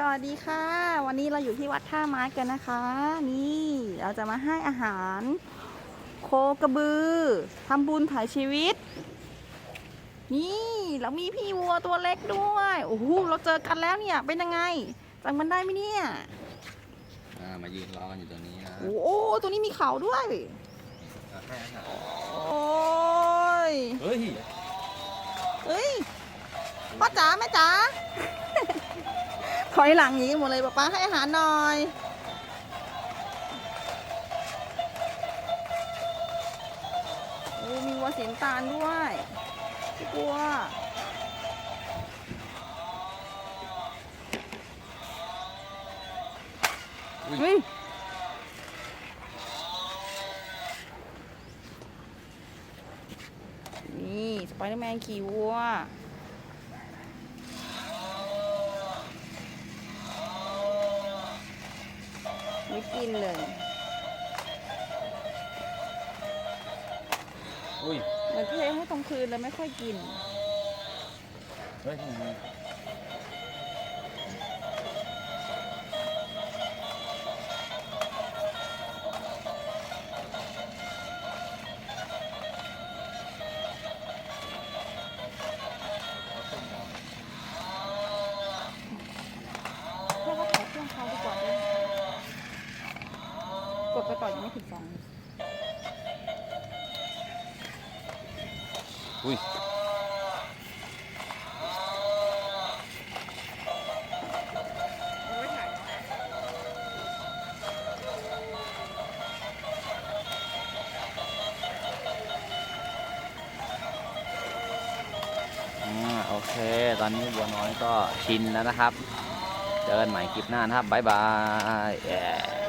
สวัสดีค่ะ วันนี้เราอยู่ที่วัดท่าไม้กันนะคะ นี่เราจะมาให้อาหาร โคกระบือทำบุญถ่ายชีวิต นี่เรามีพี่วัวตัวเล็กด้วยโอ้โหเราเจอกันแล้วเนี่ยเป็นยังไงจำมันได้ไหมเนี่ยอ่ามายืนรอกันอยู่ตรงนี้นะโอ้โหตัวนี้มีเขาด้วยอะให้อาหารโอ้ยเฮ้ยเอ้ยพ่อจ๋าแม่จ๋า ถอยหลังหนีหมดเลยป๊าป๊าให้อาหารหน่อยโอ้มีวัวสีน้ำตาลด้วยพี่กลัวเฮ้ยนี่สไปเดอร์แมนขี่วัว ไม่กินเลย อุ้ย เหมือนที่เลี้ยงให้ตรงคืนเลยไม่ค่อยกิน เฮ้ย ไปต่อยังไม่ถึงสองอุ้ยโอเค ตอนนี้บัวน้อยก็ชินแล้วนะครับ เจอกันใหม่คลิปหน้านะครับ บ๊ายบาย